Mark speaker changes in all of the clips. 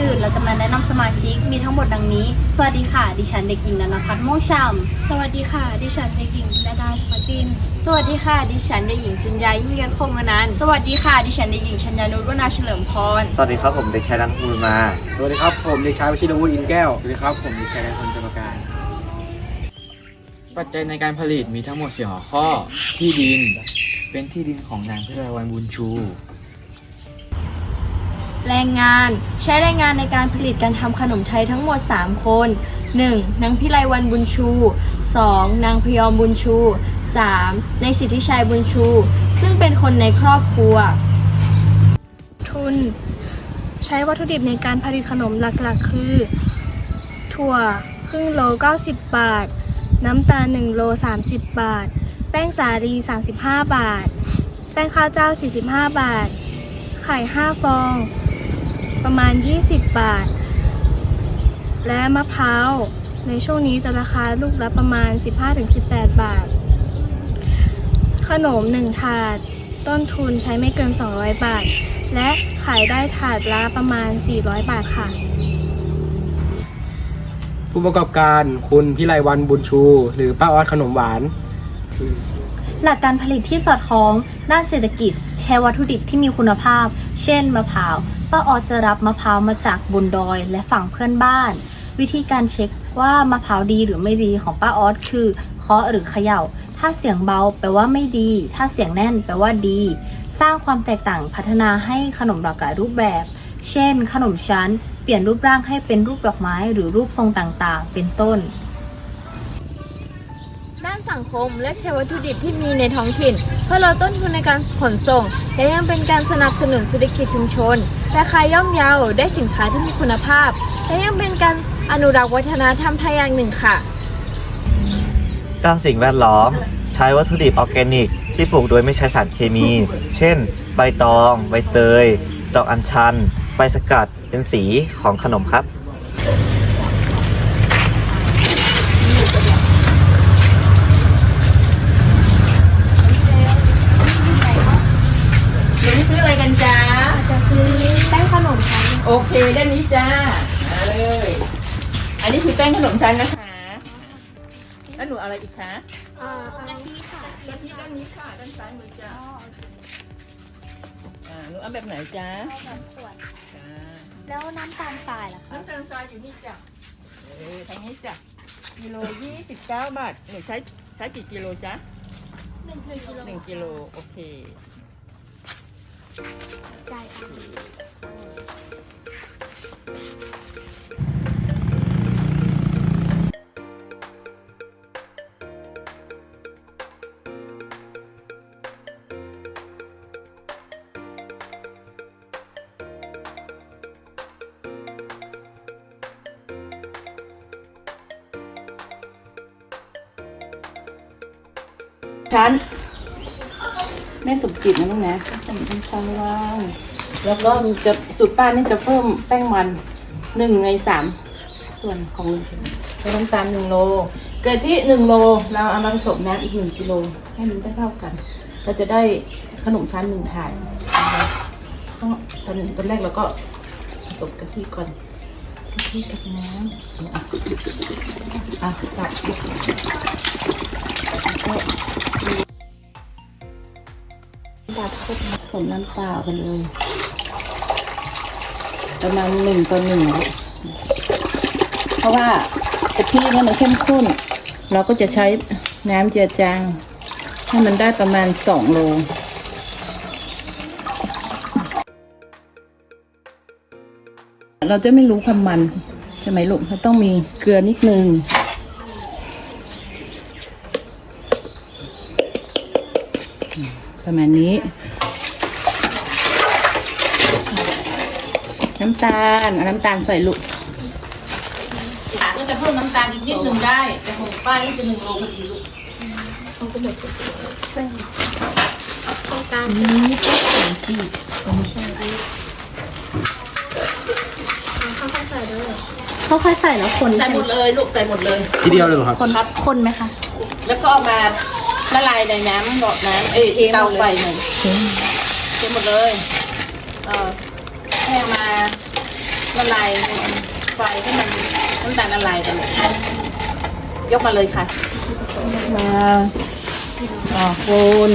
Speaker 1: อื่น เราจะมาแนะนำสมาชิกมีทั้งหมดดังนี้ สวัสดีค่ะ ดิฉันเด็กหญิงนันพัฒน์ม่วงช่ำ
Speaker 2: สวัสดีค่ะ ดิฉันเด็กหญิงนาดาสุภจิน
Speaker 3: สวัสดีค่ะ ดิฉันเด็กหญิงจินยายิ่งยันคงอนันต์
Speaker 1: สวัสดีค่ะ ดิฉันเด็กหญิงชัญญานุชวนาเฉลิมพร
Speaker 4: สวัสดีครับผมเด็กชายนันทมูลมา
Speaker 5: สวัสดีครับผมเด็กชายวชิรวุฒิอินแก้ว สวัสดีครับผมเด็กชายนายพลจำการ
Speaker 6: ปัจจัยในการผลิตมีทั้งหมด4หัวข้อ ที่ดิน เป็นที่ดินของนางพิรวันบุญชู
Speaker 3: แรงงาน ใช้แรงงานในการผลิตการทำขนมไทยทั้งหมด 3 คน 1. นางพิไลวันบุญชู 2. นางพยอมบุญชู 3. ในสิทธิชัยบุญชู ซึ่งเป็นคนในครอบครัว
Speaker 2: ทุน ใช้วัตถุดิบในการผลิตขนมหลักๆ คือ ถั่วครึ่งโล 90 บาท น้ำตาล 1 โล 30 บาท แป้งสาลี 35 บาท แป้งข้าวเจ้า 45 บาท ไข่ 5 ฟอง ประมาณ 20 บาท และมะพร้าวในช่วงนี้จะราคาลูกละประมาณ 15-18 บาท ขนม 1 ถาด ต้นทุนใช้ไม่เกิน 200 บาท และขายได้ถาดละประมาณ 400 บาทค่ะ
Speaker 5: ผู้ประกอบการคุณพิไลวันบุญชู หรือป้าออสขนมหวาน
Speaker 1: หลักการผลิตที่สอดคล้อง ด้านเศรษฐกิจ ใช้วัตถุดิบที่มีคุณภาพ เช่นมะพร้าวป้าออสจะรับมะพร้าวมาจากบนดอยและฝั่งเพื่อนบ้าน วิธีการเช็คว่ามะพร้าวดีหรือไม่ดีของป้าออสคือเคาะหรือเขย่า ถ้าเสียงเบาแปลว่าไม่ดี ถ้าเสียงแน่นแปลว่าดี สร้างความแตกต่างพัฒนาให้ขนมหลากหลายรูปแบบ เช่น ขนมชั้น เปลี่ยนรูปร่างให้เป็นรูปดอกไม้หรือรูปทรงต่างๆ เป็นต้น
Speaker 3: สังคม และใช้วัตถุดิบที่มีในท้องถิ่น เพื่อลดต้นทุนในการขนส่ง และยังเป็นการสนับสนุนเศรษฐกิจชุมชนราคาย่อมเยาได้สินค้าที่มีคุณภาพ และยังเป็นการอนุรักษ์วัฒนธรรมไทยอย่างหนึ่งค่ะ
Speaker 4: ด้านสิ่งแวดล้อม ใช้วัตถุดิบออร์แกนิก ที่ปลูกโดยไม่ใช้สารเคมี เช่น ใบตอง ใบเตย ดอกอัญชัน ใบสกัดเป็นสีของขนมครับ
Speaker 3: หนูซื้ออะไรกันจ้า
Speaker 2: จะซื้อแป้งขนมชั้น
Speaker 3: โอเคด้านนี้จ้ามาเลย อันนี้คือแป้งขนมชั้นนะคะ แล้วหนูเอาอะไรอีกคะ
Speaker 2: เอ่อกะทิค่ะ
Speaker 3: กะทิด้านนี้ค่ะด้านซ้ายมือจ้าอ่าหนูเอาแบบไหนจ้า
Speaker 1: แบบขวด
Speaker 3: จ้า
Speaker 1: แล้วน้ำตาลทรายล่ะคะ
Speaker 3: น้ำตาลทรายอยู่นี่จ้ะเออทางนี้จ้ะกิโลยี่สิบเก้าบาทหนูใช้ใช้กี่กิโลจ๊ะ
Speaker 2: หนึ่งกิโล
Speaker 3: หนึ่งกิโลโอเค
Speaker 2: จ่ายค่ะ
Speaker 7: ชั้น แม่สมจิตนะลูกนะเป็นเป็นชั้นว่างแล้วก็มันจะสูตรป้านี่จะเพิ่มแป้งมันหนึ่งในสามส่วนของน้ำตาลหนึ่งโลเกิดที่หนึ่งโลเราเอามาผสมน้ำอีกหนึ่งกิโลให้มันได้เท่ากัน เราจะได้ขนมชั้นหนึ่งถาดต้องตอนตอนแรกเราก็ผสมกะทิก่อนกะทิกับน้ำอะอะจับ ดับก็ผสมน้ำเปล่ากันเลย ประมาณหนึ่งต่อหนึ่งเพราะว่ากะทิเนี่ยมันเข้มข้น เราก็จะใช้น้ำเจือจาง ให้มันได้ประมาณสองโลเราจะไม่รู้ความมันใช่ไหมลูกเราต้องมีเกลือนิดนึง ประมาณนี้ น้ำตาลเอาน้ำตาลใส่ลูกค่ะก็จะเพิ่มน้ำตาลอีกนิดนึงได้ แต่ของป้านี่จะหนึ่งโลพอดีลูก
Speaker 2: ต้องการ
Speaker 7: นี่ก็สามจีบไม่ใช่
Speaker 2: ข้าวใส่ด้วย
Speaker 1: ค่อยๆใส่แล้วคน
Speaker 7: ใส่หมดเลย ลูกใส่หมดเลย
Speaker 5: ทีเดียวเลยเหรอครับ
Speaker 1: คนคนไหมคะ
Speaker 7: แล้วก็เอามา ละลายในน้ำหลอดน้ำเอ้ยเตาไฟหน่อยเทหมดเลยเออให้เอามาละลายไฟให้มันน้ำตาลละลายกันเลยยกมาเลยค่ะมาอ่าคน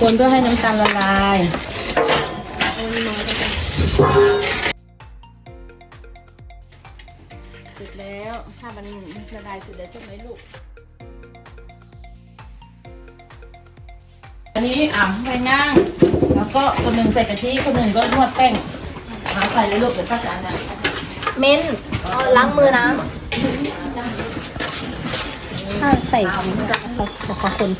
Speaker 7: คนเพื่อให้น้ำตาลละลายเสร็จแล้วถ้ามันละลายเสร็จแล้วใช่ไหมลูก อันนี้อ่ำไปนั่งแล้วก็คนหนึ่งใส่กะทิคนหนึ่งก็นวดแป้งหาใส่เลยลูกเดี๋ยวป้าจานนะ
Speaker 1: เม้นเอาล้างมือนะถ้าใส่ขอขอขอคน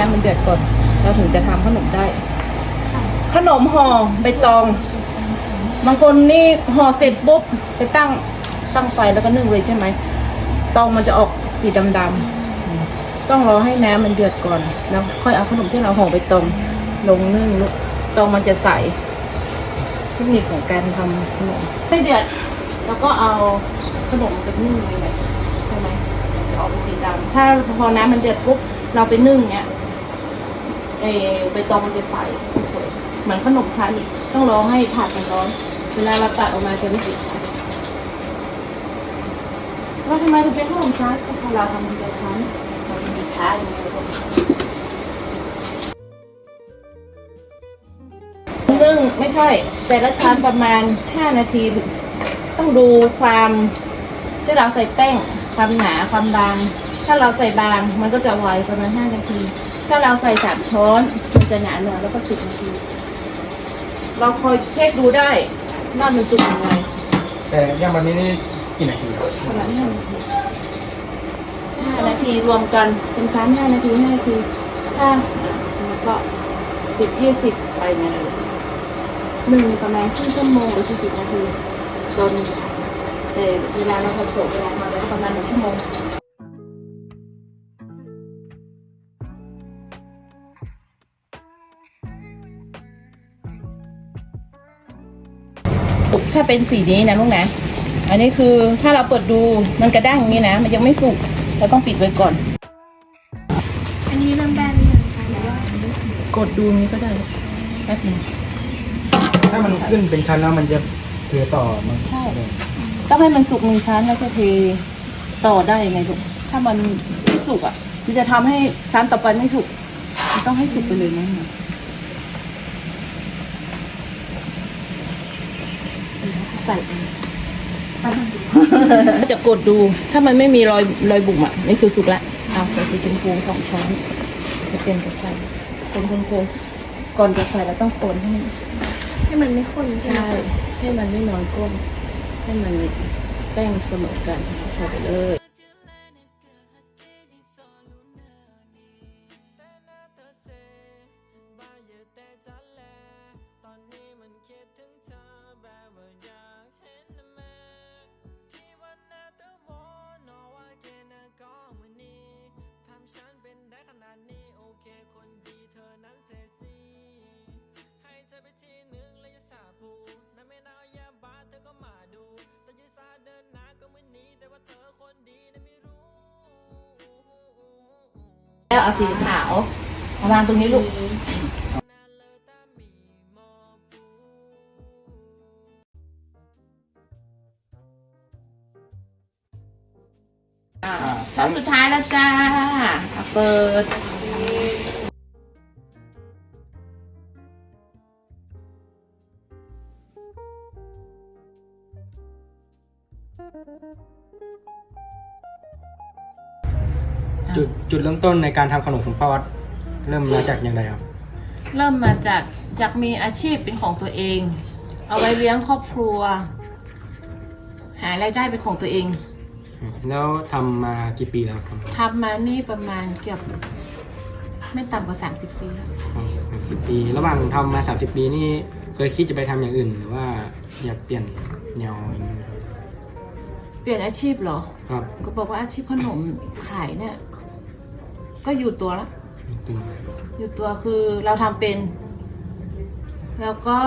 Speaker 7: น้ำมันเดือดก่อนเราถึงจะทำขนมได้ ขนมห่อใบตอง บางคนนี่ห่อเสร็จปุ๊บไปตั้งตั้งไฟแล้วก็นึ่งเลยใช่ไหมตองมันจะออกสีดำๆต้องรอให้น้ำมันเดือดก่อนแล้วค่อยเอาขนมที่เราห่อใบตองลงนึ่งลูกตองมันจะใสเทคนิคของการทำขนมไม่เดือดแล้วก็เอาขนมไปนึ่งเลยไหมใช่ไหมจะออกเป็นสีดำถ้าพอน้ำมันเดือดปุ๊บเราไปนึ่งเนี้ย เออใบตองมันจะใสสวยเหมือนขนมชั้นอีกต้องรอให้ถาดมันร้อน เวลาเราตัดออกมาจะไม่ติดว่าทำไมถึงเป็นขนมชั้นเพราะเราทำทีละชั้นเราทำทีช้าอย่างเงี้ยเราก็นึ่งไม่ใช่ แต่ละชั้นประมาณ 5 นาทีต้องดูความที่เราใส่แป้ง ความหนาความบาง ถ้าเราใส่บางมันก็จะไวประมาณ 5 นาที ถ้าเราใส่สามช้อนมันจะหนาหน่อยแล้วก็สิบนาทีเราคอยเช็คดูได้ว่ามันสุกยังไง
Speaker 5: แต่ย่างวันนี้นี่กี่นาทีครับ
Speaker 7: ประมาณห้านาทีห้านาทีรวมกันเป็นชั้นห้านาทีห้านาทีถ้าแล้วก็สิบยี่สิบไปเนี่ยเลยหนึ่งประมาณครึ่งชั่วโมงหรือสี่สิบนาทีจนแต่เวลาเราผสมเวลาทำแล้วประมาณหนึ่งชั่วโมง ถ้าเป็นสีนี้นะลูกนะ อันนี้คือถ้าเราเปิดดูมันกระด้างอย่างนี้นะ มันยังไม่สุก เราต้องปิดไว้ก่อน
Speaker 2: อันนี้เริ่มได้หรือยังคะหรือว่า
Speaker 7: กดดูนี้ก็ได้แป๊บนึง
Speaker 5: ถ้ามันขึ้นเป็นชั้นแล้วมันจะเถือต่อมัน
Speaker 7: ใช่ ต้องให้มันสุกหนึ่งชั้นแล้วจะเทต่อได้ยังไงลูก ถ้ามันไม่สุกอะ มันจะทำให้ชั้นต่อไปไม่สุก มันต้องให้สุกไปเลยนะ ใส่ไปจะกดดูถ้ามันไม่มีรอยรอยบุ๋มอะนี่คือสุกละเอาใส่สีชมพูสองช้อนจะเต็มกับใส่คนคนคนก่อนจะใส่เราต้องคนให้
Speaker 2: ให้มันไม่ข้นใช่ไหม
Speaker 7: ใช่ให้มันไม่น้อยก้นให้มันแป้งเสมอกันใส่ไปเลย เอาสีขาวมาวางตรงนี้ลูก
Speaker 5: อ่า
Speaker 7: ช้อนสุดท้ายแล้วจ้าเอาเปิด
Speaker 5: จุดจุดเริ่มต้นในการทำขนมของป้าออดเริ่มมาจากอย่างไรครับ
Speaker 7: เริ่มมาจากอยากมีอาชีพเป็นของตัวเอง เอาไว้เลี้ยงครอบครัว หารายได้เป็นของตัวเอง
Speaker 5: แล้วทำมากี่ปีแล้วครับ
Speaker 7: ทำมานี่ประมาณเกือบไม่ต่ำกว่า 30 ปีแล้ว
Speaker 5: สามสิบปี ระหว่างทำมาสามสิบปีนี่เคยคิดจะไปทำอย่างอื่น หรือว่าอยากเปลี่ยนแนวอย่างนี้ไหมครับ
Speaker 7: เปลี่ยนอาชีพเหรอ
Speaker 5: ครับ
Speaker 7: ก็บอกว่าอาชีพขนมขายเนี่ย ก็อยู่ตัวละ
Speaker 5: ตึง
Speaker 7: อยู่ตัวคือเราทำเป็น แล้วก็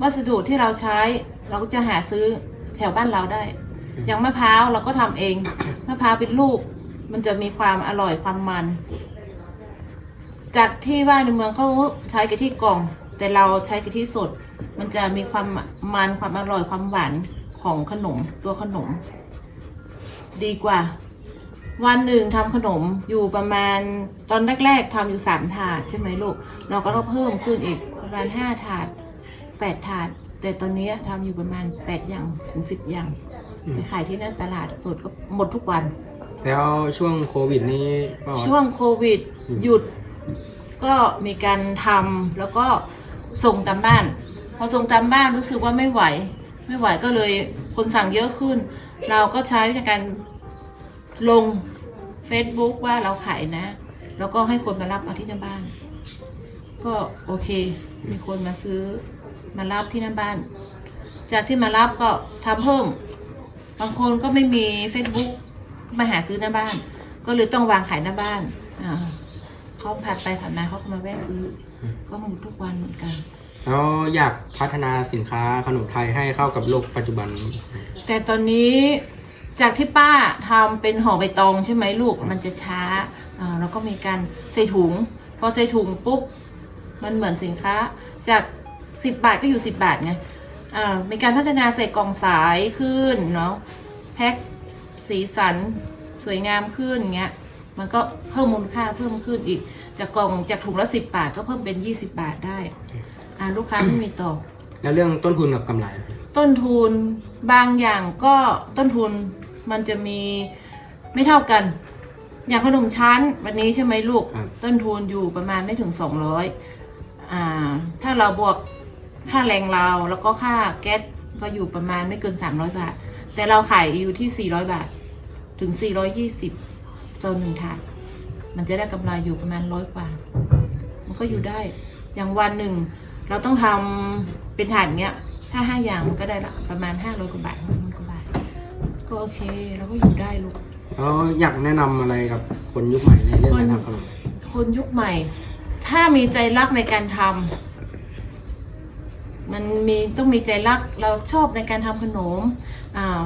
Speaker 7: วัสดุที่เราใช้ เราก็จะหาซื้อแถวบ้านเราได้ อย่างมะพร้าวเราก็ทำเอง มะพร้าวเป็นลูก มันจะมีความอร่อยความมัน จากที่ว่าในเมืองเขาใช้กะทิกล่อง แต่เราใช้กะทิสด มันจะมีความมันความอร่อยความหวานของขนมตัวขนม ดีกว่า วันหนึ่งทำขนมอยู่ประมาณตอนแรก ๆทำอยู่สามถาดใช่ไหมลูก เราก็ต้องเพิ่มขึ้นอีกประมาณห้าถาดแปดถาด แต่ตอนนี้ทำอยู่ประมาณแปดอย่างถึงสิบอย่าง
Speaker 5: อืม
Speaker 7: ไปขายที่หน้าตลาดสดก็หมดทุกวัน
Speaker 5: แล้วช่วงโควิดนี่ป้าออด
Speaker 7: ช่วงโควิด
Speaker 5: อืม
Speaker 7: หยุดก็มีการทำแล้วก็ส่งตามบ้าน พอส่งตามบ้านรู้สึกว่าไม่ไหว ไม่ไหวก็เลยคนสั่งเยอะขึ้น เราก็ใช้ในการ ลง Facebook ว่าเราขายนะ แล้วก็ให้คนมารับเอาที่หน้าบ้าน ก็โอเค มีคนมาซื้อมารับที่หน้าบ้าน จากที่มารับก็ทำเพิ่ม บางคนก็ไม่มี Facebook ก็มาหาซื้อหน้าบ้าน ก็เลยต้องวางขายหน้าบ้านอ่าเขาผ่านไปผ่านมาเขาก็มาแวะซื้อ ก็หมดทุกวันเหมือนกัน
Speaker 5: แล้วอยากพัฒนาสินค้าขนมไทยให้เข้ากับโลกปัจจุบัน
Speaker 7: แต่ตอนนี้ จากที่ป้าทำเป็นห่อใบตองใช่ไหมลูกมันจะช้าอ่าแล้วก็มีการใส่ถุง พอใส่ถุงปุ๊บมันเหมือนสินค้าจาก 10 บาทก็อยู่ 10 บาทไงอ่ามีการพัฒนาใส่กล่องสายขึ้นเนาะแพ็คสีสันสวยงามขึ้นเงี้ยมันก็เพิ่มมูลค่าเพิ่มขึ้นอีก จากกล่องจากถุงละ10บาทก็เพิ่มเป็น20บาทได้ อ่าลูกค้าไม่มีต่อ
Speaker 5: แล้วเรื่องต้นทุนกับกำไร
Speaker 7: ต้นทุนบางอย่างก็ต้นทุน มันจะมีไม่เท่ากัน อย่างขนมชั้นวันนี้ใช่ไหมลูก
Speaker 5: ครับ
Speaker 7: ต้นทุนอยู่ประมาณไม่ถึงสองร้อยอ่า ถ้าเราบวกค่าแรงเราแล้วก็ค่าแก๊สก็อยู่ประมาณไม่เกินสามร้อยบาท แต่เราขายอยู่ที่สี่ร้อยบาท ถึงสี่ร้อยี่สิบจนหนึ่งถาดมันจะได้กำไรอยู่ประมาณร้อยกว่า มันก็อยู่ได้ อย่างวันหนึ่ง เราต้องทำเป็นถาดเนี้ย ถ้าห้าอย่างมันก็ได้ละประมาณห้าร้อยกว่าบาทหกร้อยกว่าบาท ก็โอเคเราก็อยู่ได้ลูก
Speaker 5: แล้วอยากแนะนำอะไรกับคนยุคใหม่ในเรื่องการทำขนม
Speaker 7: คนยุคใหม่ ถ้ามีใจรักในการทำมันมีต้องมีใจรักเราชอบในการทำขนมอ่า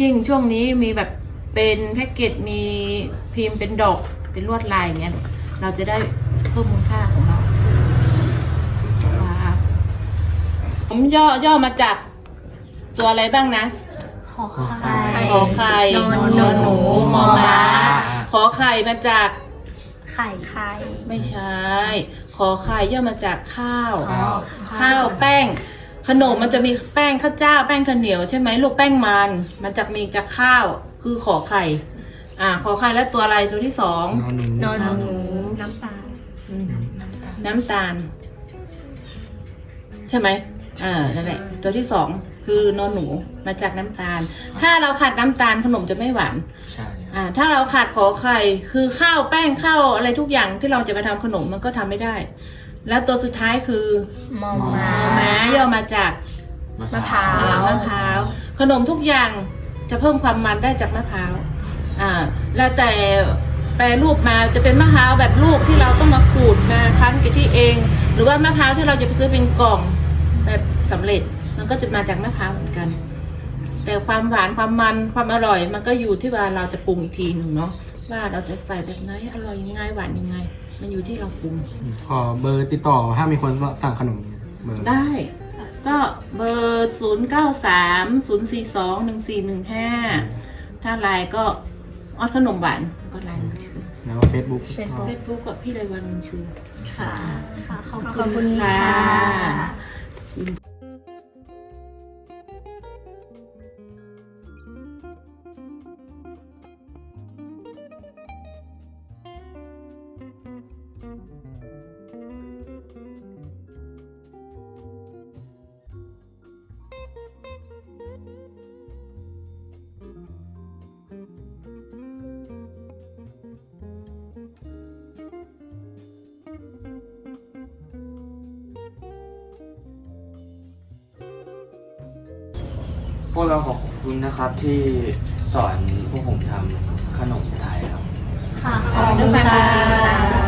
Speaker 7: ยิ่งช่วงนี้มีแบบเป็นแพ็กเกจมีพิมพ์เป็นดอกเป็นลวดลายอย่างเงี้ยเราจะได้เพิ่มมูลค่าของเราค่ะผมย่อย่อมาจากตัวอะไรบ้างนะ
Speaker 1: ขอไข่
Speaker 7: ขอไข่
Speaker 1: นอน
Speaker 7: นอนหนูมอม้า
Speaker 6: อ่า
Speaker 7: ขอไข่มาจาก
Speaker 1: ไข่ไข่
Speaker 7: ไม่ใช่ ขอไข่ย่อมาจากข้าว
Speaker 6: ข้าว
Speaker 7: ข้าวแป้ง ขนมมันจะมีแป้งข้าวเจ้า แป้งข้าวเหนียวใช่ไหมลูกแป้งมัน มันจะมีจากข้าว คือขอไข่ อ่า ขอไข่แล้วตัวอะไรตัวที่สอง
Speaker 6: นอนหนู
Speaker 1: นอนหนู
Speaker 2: น้ำตาล
Speaker 7: อืมน้ำตาล ใช่ไหมอ่านั่นแหละ ตัวที่สอง คือนอนหนูมาจากน้ำตาล ถ้าเราขาดน้ำตาลขนมจะไม่หวาน
Speaker 6: ใช่ครับ
Speaker 7: อ่า ถ้าเราขาดขอไข่คือข้าวแป้งข้าวอะไรทุกอย่างที่เราจะไปทำขนมมันก็ทำไม่ได้ แล้วตัวสุดท้ายคือ
Speaker 1: มอม้า
Speaker 7: ม้าย่อมาจาก
Speaker 1: มะพร้าว
Speaker 7: อ่ามะพร้าว ขนมทุกอย่างจะเพิ่มความมันได้จากมะพร้าว อ่า แล้วแต่แปรรูปมาจะเป็นมะพร้าวแบบลูกที่เราต้องมาขูดมาคั้นกะทิเอง หรือว่ามะพร้าวที่เราจะไปซื้อเป็นกล่องแบบสำเร็จ มันก็จะมาจากมะพร้าวเหมือนกัน แต่ความหวานความมันความอร่อย มันก็อยู่ที่ว่าเราจะปรุงอีกทีหนึ่งเนาะว่าเราจะใส่แบบไหนอร่อยยังไงหวานยังไง มันอยู่ที่เราปรุง
Speaker 5: ขอเบอร์ติดต่อถ้ามีคนสั่งขนมเบอร์
Speaker 7: ได้ ก็เบอร์ศูนย์เก้าสามศูนย์สี่สองหนึ่งสี่หนึ่งห้าถ้าไลน์ก็ออดขนมหวานก็ไลน์มือถือ
Speaker 5: แล้วเฟซบุ๊ก
Speaker 7: เฟซบุ๊กกับพี่ไรวันบุญชู
Speaker 8: ค่ะค่ะขอบ
Speaker 2: ขอบคุ
Speaker 8: คุณ
Speaker 2: ณ
Speaker 8: ค่ะ
Speaker 7: ค่ะ
Speaker 9: พวกเราขอบคุณนะครับที่สอนพวกผมทำขนมไทยครับ
Speaker 8: ค่ะขอบคุณค่ะ